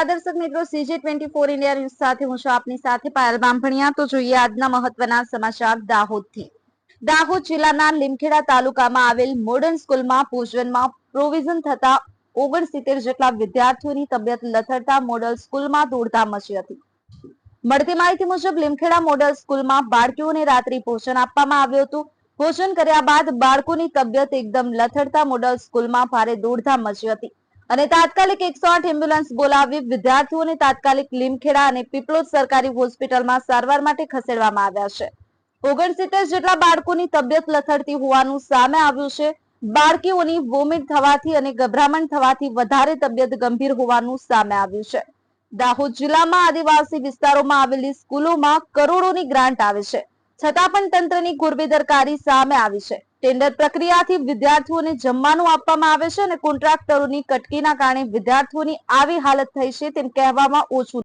નમસ્કાર દર્શક મિત્રો, CJ twenty four India news સાથે હું છું આપની સાથે પાયલ બામભણિયા. તો જોઈએ આજના મહત્વના સમાચાર દાહોદથી. દાહોદ જિલ્લાના લીમખેડા તાલુકામાં આવેલ મોડર્ન સ્કૂલમાં પૂજવનમાં પ્રોવિઝન થતા ઓગણસિત્તેર જેટલા વિદ્યાર્થીઓની તબિયત લથડતા મોડલ સ્કૂલમાં દોડધામ મચી હતી. મળતી માહિતી મુજબ, લીમખેડા મોડલ સ્કૂલમાં બાળકીઓને રાત્રિ ભોજન આપવામાં આવ્યું હતું. ભોજન કર્યા બાદ બાળકોની તબિયત એકદમ લથડતા મોડલ સ્કૂલમાં ભારે દોડધામ મચી હતી. અને તાત્કાલિક એકસો આઠ એમ્બ્યુલન્સ બોલાવી વિદ્યાર્થીઓને તાત્કાલિક લીમખેડા અને પીપલોદ સરકારી હોસ્પિટલમાં સારવાર માટે ખસેડવામાં આવ્યા છે. ઓગણસિત્તેર જેટલા બાળકોની તબિયત લથડતી હોવાનું સામે આવ્યું છે. બાળકીઓની વોમિટ થવાથી અને ગભરામણ થવાથી વધારે તબિયત ગંભીર હોવાનું સામે આવ્યું છે. દાહોદ જિલ્લામાં આદિવાસી વિસ્તારોમાં આવેલી સ્કૂલોમાં કરોડોની ગ્રાન્ટ આવે છે. છતાં પણ તંત્રની ગુરબેદરકારી સામે આવી છે. ટેન્ડર પ્રક્રિયાથી વિદ્યાર્થીઓને જમવાનું આપવામાં આવે છે અને કોન્ટ્રાક્ટરોની કટકીના કારણે વિદ્યાર્થીઓની આવી હાલત થઈ છે તેમ કહેવામાં ઓછું